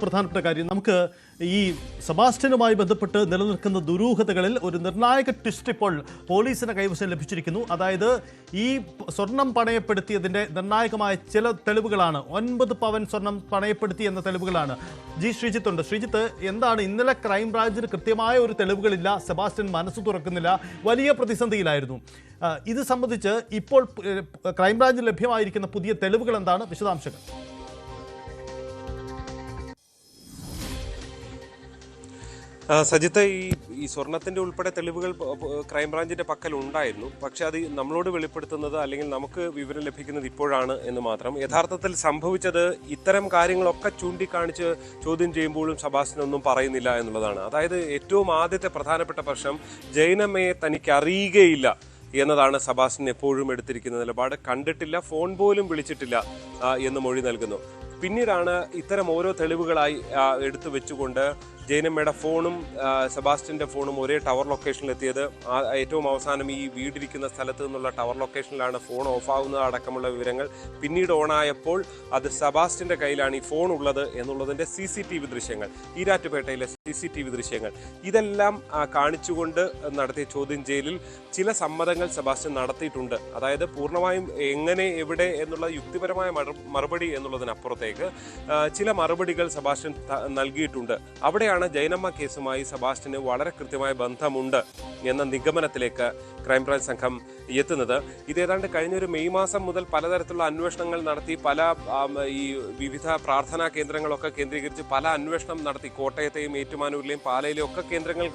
പ്രധാനപ്പെട്ട കാര്യം നമുക്ക് ഈ സെബാസ്റ്റ്യനുമായി ബന്ധപ്പെട്ട് നിലനിൽക്കുന്ന ദുരൂഹതകളിൽ ഒരു നിർണായക ട്വിസ്റ്റ് ഇപ്പോൾ പോലീസിന് കൈവശം ലഭിച്ചിരിക്കുന്നു. അതായത് ഈ സ്വർണം പണയപ്പെടുത്തിയതിന്റെ നിർണായകമായ ചില തെളിവുകളാണ്. ഒൻപത് പവൻ സ്വർണം പണയപ്പെടുത്തി എന്ന തെളിവുകളാണ്. ജി ശ്രീജിത്ത് ഉണ്ട്. ശ്രീജിത്ത് എന്താണ് ഇന്നലെ ക്രൈംബ്രാഞ്ചിന് കൃത്യമായ ഒരു തെളിവുകളില്ല? സെബാസ്റ്റ്യൻ മനസ്സ് തുറക്കുന്നില്ല. വലിയ പ്രതിസന്ധിയിലായിരുന്നു. ഇത് സംബന്ധിച്ച് ഇപ്പോൾ ക്രൈംബ്രാഞ്ചിൽ ലഭ്യമായിരിക്കുന്ന പുതിയ തെളിവുകൾ എന്താണ്? വിശദാംശങ്ങൾ. സജിത്ത് ഈ ഈ സ്വർണത്തിന്റെ ഉൾപ്പെടെ തെളിവുകൾ ക്രൈംബ്രാഞ്ചിന്റെ പക്കൽ ഉണ്ടായിരുന്നു പക്ഷെ അത് നമ്മളോട് വെളിപ്പെടുത്തുന്നത് അല്ലെങ്കിൽ നമുക്ക് വിവരം ലഭിക്കുന്നത് ഇപ്പോഴാണ് എന്ന് മാത്രം. യഥാർത്ഥത്തിൽ സംഭവിച്ചത് ഇത്തരം കാര്യങ്ങളൊക്കെ ചൂണ്ടിക്കാണിച്ച് ചോദ്യം ചെയ്യുമ്പോഴും സബാസിനൊന്നും പറയുന്നില്ല എന്നുള്ളതാണ്. അതായത് ഏറ്റവും ആദ്യത്തെ പ്രധാനപ്പെട്ട പ്രശ്നം ജൈനമ്മയെ തനിക്ക് അറിയുകയില്ല എന്നതാണ് സബാസിൻ എപ്പോഴും എടുത്തിരിക്കുന്ന നിലപാട്. കണ്ടിട്ടില്ല ഫോൺ പോലും വിളിച്ചിട്ടില്ല എന്ന് മൊഴി നൽകുന്നു. പിന്നീടാണ് ഇത്തരം ഓരോ തെളിവുകളായി എടുത്തു വെച്ചുകൊണ്ട് ജൈനമ്മയുടെ ഫോണും ആ, സെബാസ്റ്റ്യന്റെ ഫോണും ഒരേ ടവർ ആ, ഏറ്റവും അവസാനം ഈ വീടിരിക്കുന്ന സ്ഥലത്ത് നിന്നുള്ള ടവർ ലൊക്കേഷനിലാണ് ഫോൺ ഓഫ് ആവുന്നത് അടക്കമുള്ള വിവരങ്ങൾ. പിന്നീട് ഓണായപ്പോൾ അത് സെബാസ്റ്റ്യന്റെ കയ്യിലാണ് ഈ ഫോൺ ഉള്ളത് എന്നുള്ളതിന്റെ സി സി ടി വി ദൃശ്യങ്ങൾ ഈരാറ്റുപേട്ടയിലെ സി സി ടി വി ദൃശ്യങ്ങൾ. ഇതെല്ലാം കാണിച്ചുകൊണ്ട് നടത്തിയ ചോദ്യം ചെയ്യലിൽ ചില സമ്മതങ്ങൾ സെബാസ്റ്റ്യൻ നടത്തിയിട്ടുണ്ട്. അതായത് പൂർണമായും എങ്ങനെ എവിടെ എന്നുള്ള യുക്തിപരമായ മറുപടി എന്നുള്ളതിനപ്പുറത്തേക്ക് ചില മറുപടികൾ സെബാസ്റ്റ്യൻ നൽകിയിട്ടുണ്ട്. നൽകിയിട്ടുണ്ട് അവിടെയാണ് ജൈനമ്മ കേസുമായി സെബാസ്റ്റിന് വളരെ കൃത്യമായ ബന്ധമുണ്ട് എന്ന നിഗമനത്തിലേക്ക് ക്രൈംബ്രാഞ്ച് സംഘം എത്തുന്നത്. ഇത് ഏതാണ്ട് കഴിഞ്ഞ ഒരു മെയ് മാസം മുതൽ പലതരത്തിലുള്ള അന്വേഷണങ്ങൾ നടത്തി പല ഈ വിവിധ പ്രാർത്ഥനാ കേന്ദ്രങ്ങളൊക്കെ കേന്ദ്രീകരിച്ച് പല അന്വേഷണം നടത്തി കോട്ടയത്തെയും ഏറ്റുമാനൂരിലെയും പാലയിലെയും ഒക്കെ കേന്ദ്രങ്ങൾ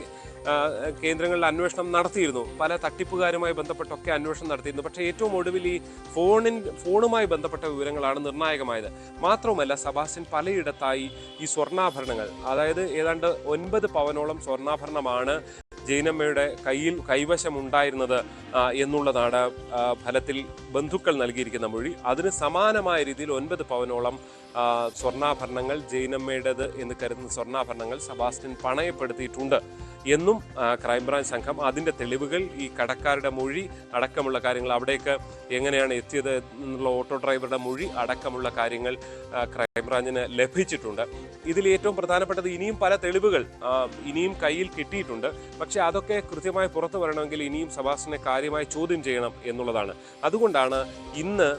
കേന്ദ്രങ്ങളിൽ അന്വേഷണം നടത്തിയിരുന്നു. പല തട്ടിപ്പുകാരുമായി ബന്ധപ്പെട്ടൊക്കെ അന്വേഷണം നടത്തിയിരുന്നു. പക്ഷേ ഏറ്റവും ഒടുവിൽ ഈ ഫോണിൻ ഫോണുമായി ബന്ധപ്പെട്ട വിവരങ്ങളാണ് നിർണായകമായത്. മാത്രവുമല്ല സബാസ്റ്റ്യൻ പലയിടത്തായി ഈ സ്വർണാഭരണങ്ങൾ അതായത് ഏതാണ്ട് ഒൻപത് പവനോളം സ്വർണാഭരണമാണ് ജൈനമ്മയുടെ കയ്യിൽ കൈവശമുണ്ടായിരുന്നത് എന്നുള്ളതാണ് ഫലത്തിൽ ബന്ധുക്കൾ നൽകിയിരിക്കുന്ന മൊഴി. അതിന് സമാനമായ രീതിയിൽ ഒൻപത് പവനോളം സ്വർണാഭരണങ്ങൾ ജൈനമ്മയുടേത് എന്ന് കരുതുന്ന സ്വർണാഭരണങ്ങൾ സബാസ്റ്റ്യൻ പണയപ്പെടുത്തിയിട്ടുണ്ട് എന്നും ക്രൈംബ്രാഞ്ച് സംഘം അതിന്റെ തെളിവുകൾ ഈ കടക്കാരുടെ മൊഴി അടക്കമുള്ള കാര്യങ്ങൾ അവിടേക്ക് എങ്ങനെയാണ് എത്തിയത് എന്നുള്ള ഓട്ടോ ഡ്രൈവറുടെ മൊഴി അടക്കമുള്ള കാര്യങ്ങൾ ക്രൈംബ്രാഞ്ചിന് ലഭിച്ചിട്ടുണ്ട്. ഇതിൽ ഏറ്റവും പ്രധാനപ്പെട്ടത് ഇനിയും പല തെളിവുകൾ ഇനിയും കയ്യിൽ കിട്ടിയിട്ടുണ്ട്. പക്ഷേ അതൊക്കെ കൃത്യമായി പുറത്തു വരണമെങ്കിൽ ഇനിയും സബാസ്റ്റിനെ കാര്യമായി ചോദ്യം ചെയ്യണം എന്നുള്ളതാണ്. അതുകൊണ്ടാണ് ഇന്ന്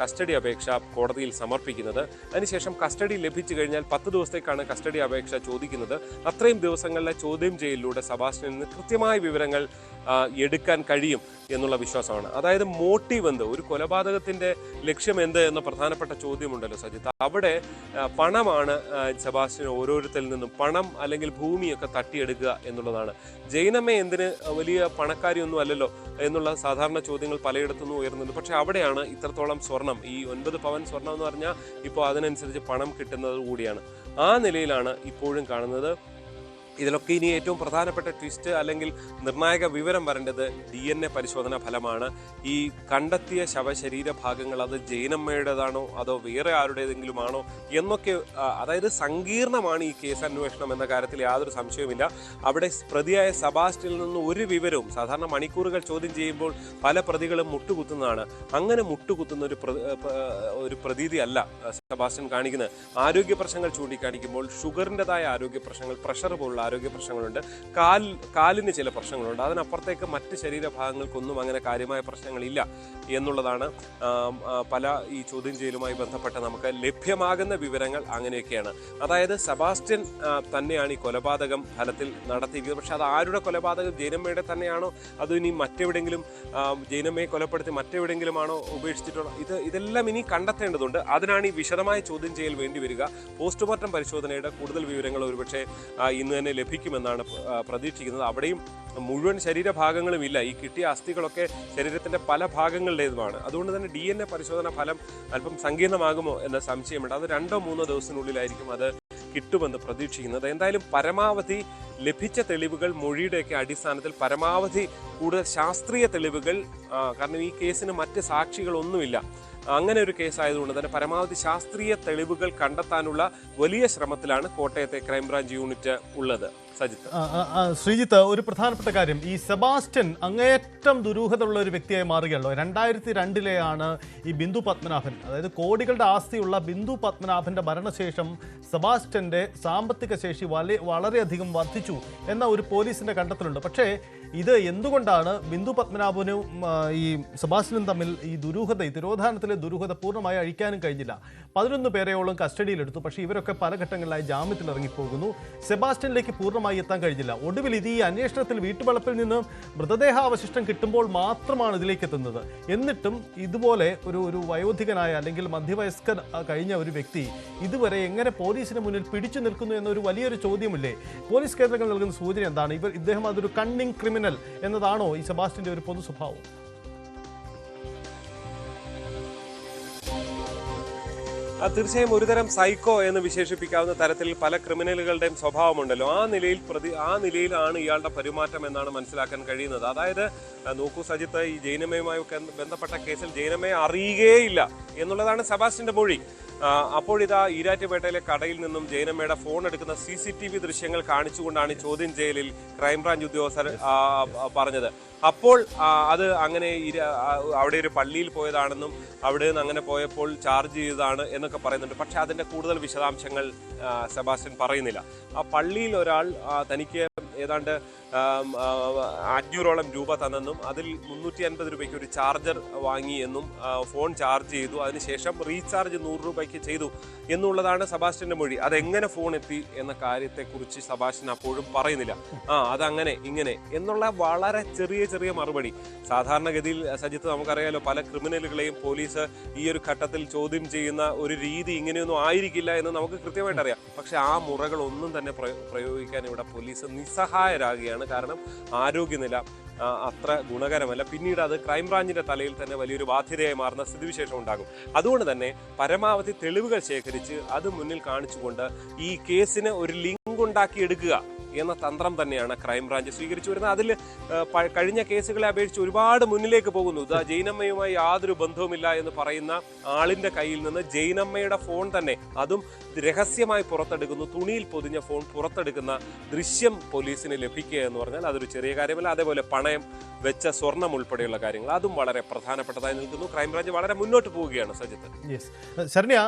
കസ്റ്റഡി അപേക്ഷ കോടതിയിൽ സമർപ്പിക്കുന്നത്. അതിനുശേഷം കസ്റ്റഡി ലഭിച്ചു കഴിഞ്ഞാൽ പത്ത് ദിവസത്തേക്കാണ് കസ്റ്റഡി അപേക്ഷ ചോദിക്കുന്നത്. അത്രയും ദിവസങ്ങളിലെ ചോദ്യം ചെയ്യലിലൂടെ സബാസ്റ്റിനിൽ നിന്ന് കൃത്യമായ വിവരങ്ങൾ എടുക്കാൻ കഴിയും എന്നുള്ള വിശ്വാസമാണ്. അതായത് മോട്ടീവ് എന്ത്? ഒരു കൊലപാതകത്തിന്റെ ലക്ഷ്യം എന്ത് എന്ന പ്രധാനപ്പെട്ട ചോദ്യമുണ്ടല്ലോ സജിത്ത്. അവിടെ പണമാണ് സെബാസ്റ്റ്യൻ ഓരോരുത്തരിൽ നിന്നും പണം അല്ലെങ്കിൽ ഭൂമിയൊക്കെ തട്ടിയെടുക്കുക എന്നുള്ളതാണ്. ജൈനമ്മ എന്തിന് വലിയ പണക്കാരിയൊന്നും അല്ലല്ലോ എന്നുള്ള സാധാരണ ചോദ്യങ്ങൾ പലയിടത്തുനിന്നും ഉയർന്നുണ്ട് പക്ഷെ അവിടെയാണ് ഇത്രത്തോളം സ്വർണം. ഈ ഒൻപത് പവൻ സ്വർണം എന്ന് പറഞ്ഞാൽ ഇപ്പോൾ അതിനനുസരിച്ച് പണം കിട്ടുന്നത് കൂടിയാണ്. ആ നിലയിലാണ് ഇപ്പോഴും കാണുന്നത് ഇതിലൊക്കെ ഇനി ഏറ്റവും പ്രധാനപ്പെട്ട ട്വിസ്റ്റ് അല്ലെങ്കിൽ നിർണായക വിവരം വരേണ്ടത് ഡി എൻ എ പരിശോധന ഫലമാണ്. ഈ കണ്ടെത്തിയ ശവശരീര ഭാഗങ്ങൾ അത് ജൈനമ്മയുടേതാണോ അതോ വേറെ ആരുടേതെങ്കിലും ആണോ എന്നൊക്കെ അതായത് സങ്കീർണമാണ് ഈ കേസ് അന്വേഷണം എന്ന കാര്യത്തിൽ യാതൊരു സംശയവുമില്ല. അവിടെ പ്രതിയായ സബാസ്റ്റിൽ നിന്ന് ഒരു വിവരവും സാധാരണ മണിക്കൂറുകൾ ചോദ്യം ചെയ്യുമ്പോൾ പല പ്രതികളും മുട്ടുകുത്തുന്നതാണ്. അങ്ങനെ മുട്ടുകുത്തുന്ന ഒരു ഒരു പ്രതീതി അല്ല സെബാസ്റ്റ്യൻ കാണിക്കുന്നത്. ആരോഗ്യ പ്രശ്നങ്ങൾ ചൂണ്ടിക്കാണിക്കുമ്പോൾ ഷുഗറിന്റെതായ ആരോഗ്യ പ്രശ്നങ്ങൾ പ്രഷർ പോലുള്ള ആരോഗ്യ പ്രശ്നങ്ങളുണ്ട്. കാൽ കാലിന് ചില പ്രശ്നങ്ങളുണ്ട്. അതിനപ്പുറത്തേക്ക് മറ്റ് ശരീരഭാഗങ്ങൾക്കൊന്നും അങ്ങനെ കാര്യമായ പ്രശ്നങ്ങളില്ല എന്നുള്ളതാണ് പല ഈ ചോദ്യം ചെയ്യലുമായി ബന്ധപ്പെട്ട് നമുക്ക് ലഭ്യമാകുന്ന വിവരങ്ങൾ അങ്ങനെയൊക്കെയാണ്. അതായത് സെബാസ്റ്റ്യൻ തന്നെയാണ് ഈ കൊലപാതകം ഫലത്തിൽ നടത്തിയിരിക്കുന്നത്. പക്ഷേ അത് ആരുടെ കൊലപാതകം? ജൈനമ്മയുടെ തന്നെയാണോ? അതോ ഇനി മറ്റെവിടെങ്കിലും ജൈനമ്മയെ കൊലപ്പെടുത്തി മറ്റെവിടെങ്കിലും ആണോ ഉപേക്ഷിച്ചിട്ടുള്ള? ഇത് ഇതെല്ലാം ഇനി കണ്ടെത്തേണ്ടതുണ്ട്. അതിനാണ് ഈ വിശദമായ ചോദ്യം ചെയ്യൽ വേണ്ടി വരിക. പോസ്റ്റ്മോർട്ടം പരിശോധനയുടെ കൂടുതൽ വിവരങ്ങൾ ഒരുപക്ഷെ ഇന്ന് തന്നെ ലഭിക്കുമെന്നാണ് പ്രതീക്ഷിക്കുന്നത്. അവിടെയും മുഴുവൻ ശരീരഭാഗങ്ങളും ഇല്ല. ഈ കിട്ടിയ അസ്ഥികളൊക്കെ ശരീരത്തിന്റെ പല ഭാഗങ്ങളുടേതുമാണ്. അതുകൊണ്ട് തന്നെ ഡി എൻ എ പരിശോധന ഫലം അല്പം സങ്കീർണമാകുമോ എന്ന സംശയമുണ്ട്. അത് രണ്ടോ മൂന്നോ ദിവസത്തിനുള്ളിലായിരിക്കും അത് കിട്ടുമെന്ന് പ്രതീക്ഷിക്കുന്നത്. എന്തായാലും പരമാവധി ലഭിച്ച തെളിവുകൾ മൊഴിയുടെയൊക്കെ അടിസ്ഥാനത്തിൽ പരമാവധി കൂടുതൽ ശാസ്ത്രീയ തെളിവുകൾ കാരണം ഈ കേസിന് മറ്റ് സാക്ഷികളൊന്നുമില്ല. അങ്ങനെ ഒരു കേസായതുകൊണ്ട് തന്നെ പരമാവധി ശാസ്ത്രീയ തെളിവുകൾ കണ്ടെത്താനുള്ള വലിയ ശ്രമത്തിലാണ് കോട്ടയത്തെ ക്രൈംബ്രാഞ്ച് യൂണിറ്റ് ഉള്ളത്. ശ്രീജിത്ത് ഒരു പ്രധാനപ്പെട്ട കാര്യം. ഈ സെബാസ്റ്റ്യൻ അങ്ങേയറ്റം ദുരൂഹതയുള്ള ഒരു വ്യക്തിയായി മാറുകയുള്ളൂ രണ്ടായിരത്തി രണ്ടിലെയാണ് ഈ ബിന്ദു പത്മനാഭൻ. അതായത് കോടികളുടെ ആസ്തിയുള്ള ബിന്ദു പത്മനാഭന്റെ മരണശേഷം സെബാസ്റ്റ്യന്റെ സാമ്പത്തിക ശേഷി വളരെ വളരെയധികം വർദ്ധിച്ചു എന്ന ഒരു പോലീസിന്റെ കണ്ടെത്തലുണ്ട്. പക്ഷേ ഇത് എന്തുകൊണ്ടാണ് ബിന്ദു പത്മനാഭനും ഈ സെബാസ്റ്റ്യനും തമ്മിൽ ഈ ദുരൂഹത ഈ തിരോധാനത്തിലെ ദുരൂഹത പൂർണമായി അഴിക്കാനും കഴിഞ്ഞില്ല? പതിനൊന്ന് പേരെയോളം കസ്റ്റഡിയിലെടുത്തു. പക്ഷേ ഇവരൊക്കെ പല ഘട്ടങ്ങളിലായി ജാമ്യത്തിൽ ഇറങ്ങിപ്പോകുന്നു സെബാസ്റ്റ്യനിലേക്ക് പൂർണമായി എത്താൻ കഴിഞ്ഞില്ല. ഒടുവിൽ ഇത് ഈ അന്വേഷണത്തിൽ വീട്ടുവളപ്പിൽ നിന്ന് മൃതദേഹാവശിഷ്ടം കിട്ടുമ്പോൾ മാത്രമാണ് ഇതിലേക്ക് എത്തുന്നത്. എന്നിട്ടും ഇതുപോലെ ഒരു ഒരു വയോധികനായ അല്ലെങ്കിൽ മധ്യവയസ്കൻ കഴിഞ്ഞ ഒരു വ്യക്തി ഇതുവരെ എങ്ങനെ പോലീസിന് മുന്നിൽ പിടിച്ചു നിൽക്കുന്നു എന്നൊരു വലിയൊരു ചോദ്യമില്ലേ? പോലീസ് കേന്ദ്രങ്ങൾ നൽകുന്ന സൂചന എന്താണ്? ഇവർ ഇദ്ദേഹം അതൊരു കണ്ണിങ് ക്രിമിനൽ എന്നതാണോ ഈ സെബാസ്റ്റിന്റെ ഒരു പൊതു സ്വഭാവം? തീർച്ചയായും ഒരുതരം സൈക്കോ എന്ന് വിശേഷിപ്പിക്കാവുന്ന തരത്തിൽ പല ക്രിമിനലുകളുടെയും സ്വഭാവമുണ്ടല്ലോ. ആ നിലയിൽ പ്രതി ആ നിലയിലാണ് ഇയാളുടെ പെരുമാറ്റം എന്നാണ് മനസ്സിലാക്കാൻ കഴിയുന്നത്. അതായത് നോക്കൂ സജിത്ത് ഈ ജൈനമയുമായി ബന്ധപ്പെട്ട കേസിൽ ജൈനമയെ അറിയുകയില്ല എന്നുള്ളതാണ് സെബാസ്റ്റിന്റെ മൊഴി. അപ്പോഴിതാ ഈരാറ്റുപേട്ടയിലെ കടയിൽ നിന്നും ജയനമ്മയുടെ ഫോൺ എടുക്കുന്ന സി സി ടി വി ദൃശ്യങ്ങൾ കാണിച്ചുകൊണ്ടാണ് ചോദ്യം ചെയ്യലിൽ ക്രൈംബ്രാഞ്ച് ഉദ്യോഗസ്ഥർ പറഞ്ഞത്. അപ്പോൾ അത് അങ്ങനെ അവിടെ ഒരു പള്ളിയിൽ പോയതാണെന്നും അവിടെ നിന്ന് അങ്ങനെ പോയപ്പോൾ ചാർജ് ചെയ്തതാണ് എന്നൊക്കെ പറയുന്നുണ്ട്. പക്ഷെ അതിന്റെ കൂടുതൽ വിശദാംശങ്ങൾ സെബാസ്റ്റ്യൻ പറയുന്നില്ല. ആ പള്ളിയിൽ ഒരാൾ തനിക്ക് ഏതാണ്ട് അഞ്ഞൂറോളം രൂപ തന്നെന്നും അതിൽ മുന്നൂറ്റി അൻപത് രൂപയ്ക്ക് ഒരു ചാർജർ വാങ്ങി എന്നും ഫോൺ ചാർജ് ചെയ്തു. അതിനുശേഷം റീചാർജ് നൂറ് രൂപയ്ക്ക് ചെയ്തു എന്നുള്ളതാണ് സബാസ്റ്റ്യന്റെ മൊഴി. അതെങ്ങനെ ഫോൺ എത്തി എന്ന കാര്യത്തെക്കുറിച്ച് സബാസ്റ്റ്യൻ അപ്പോഴും പറയുന്നില്ല. ആ അതങ്ങനെ ഇങ്ങനെ എന്നുള്ള വളരെ ചെറിയ ചെറിയ മറുപടി. സാധാരണഗതിയിൽ സജിത്ത് നമുക്കറിയാലോ പല ക്രിമിനലുകളെയും പോലീസ് ഈ ഒരു ഘട്ടത്തിൽ ചോദ്യം ചെയ്യുന്ന ഒരു രീതി ഇങ്ങനെയൊന്നും ആയിരിക്കില്ല എന്ന് നമുക്ക് കൃത്യമായിട്ട് അറിയാം പക്ഷെ ആ മുറകൾ ഒന്നും തന്നെ പ്രയോഗിക്കാൻ ഇവിടെ പോലീസ് നിസ്സഹായരാകുകയാണ് കാരണം ആരോഗ്യനില അത്ര ഗുണകരമല്ല. പിന്നീട് അത് ക്രൈംബ്രാഞ്ചിന്റെ തലയിൽ തന്നെ വലിയൊരു ബാധ്യതയായി മാറുന്ന സ്ഥിതിവിശേഷം ഉണ്ടാകും. അതുകൊണ്ട് തന്നെ പരമാവധി തെളിവുകൾ ശേഖരിച്ച് അത് മുന്നിൽ കാണിച്ചുകൊണ്ട് ഈ കേസിന് ഒരു ലിങ്ക് ഉണ്ടാക്കി എടുക്കുക എന്ന തന്ത്രം തന്നെയാണ് ക്രൈംബ്രാഞ്ച് സ്വീകരിച്ചു വരുന്നത്. അതിൽ കഴിഞ്ഞ കേസുകളെ അപേക്ഷിച്ച് ഒരുപാട് മുന്നിലേക്ക് പോകുന്നു. ഇതാ ജൈനമ്മയുമായി യാതൊരു ബന്ധവുമില്ല എന്ന് പറയുന്ന ആളിന്റെ കയ്യിൽ നിന്ന് ജൈനമ്മയുടെ ഫോൺ തന്നെ അതും രഹസ്യമായി പുറത്തെടുക്കുന്നു. തുണിയിൽ പൊതിഞ്ഞ ഫോൺ പുറത്തെടുക്കുന്ന ദൃശ്യം പോലീസിന് ലഭിക്കുക എന്ന് പറഞ്ഞാൽ അതൊരു ചെറിയ കാര്യമല്ല. അതേപോലെ പണയം വെച്ച സ്വർണം ഉൾപ്പെടെയുള്ള കാര്യങ്ങൾ അതും വളരെ പ്രധാനപ്പെട്ടതായി നിൽക്കുന്നു. ക്രൈംബ്രാഞ്ച് വളരെ മുന്നോട്ട് പോവുകയാണ് സജിത്ത്. യെസ് ശരണ്യ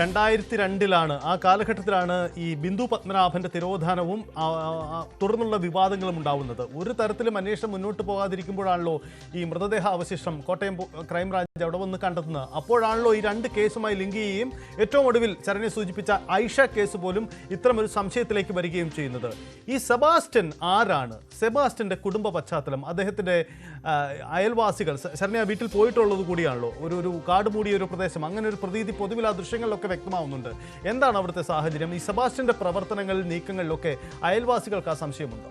രണ്ടായിരത്തി രണ്ടിലാണ് ആ കാലഘട്ടത്തിലാണ് ഈ ബിന്ദു പത്മനാഭന്റെ തിരോധാനവും തുടർന്നുള്ള വിവാദങ്ങളും ഉണ്ടാവുന്നത്. ഒരു തരത്തിലും അന്വേഷണം മുന്നോട്ട് പോകാതിരിക്കുമ്പോഴാണല്ലോ ഈ മൃതദേഹ അവശിഷ്ടം കോട്ടയം ക്രൈംബ്രാഞ്ച് അവിടെ വന്ന് കണ്ടെത്തുന്നത്. അപ്പോഴാണല്ലോ ഈ രണ്ട് കേസുമായി ലിങ്ക് ചെയ്യുകയും ഏറ്റവും ഒടുവിൽ ശരണ്യ സൂചിപ്പിച്ച ഐഷ കേസ് പോലും ഇത്തരമൊരു സംശയത്തിലേക്ക് വരികയും ചെയ്യുന്നത്. ഈ സെബാസ്റ്റ്യൻ ആരാണ്? സെബാസ്റ്റ്യന്റെ കുടുംബ പശ്ചാത്തലം. അദ്ദേഹത്തിന്റെ അയൽവാസികൾ ശരണ്യ വീട്ടിൽ പോയിട്ടുള്ളത് കൂടിയാണല്ലോ. ഒരു ഒരു കാട് മൂടിയ ഒരു പ്രദേശം. അങ്ങനെ ഒരു പ്രതീതി പൊതുവിൽ ആ ദൃശ്യങ്ങളിലൊക്കെ വ്യക്തമാവുന്നുണ്ട്. എന്താണ് അവിടുത്തെ സാഹചര്യം? ഈ സെബാസ്റ്റ്യന്റെ പ്രവർത്തനങ്ങളിൽ നീക്കങ്ങളിലൊക്കെ അയൽവാസികൾക്ക് ആ സംശയമുണ്ടോ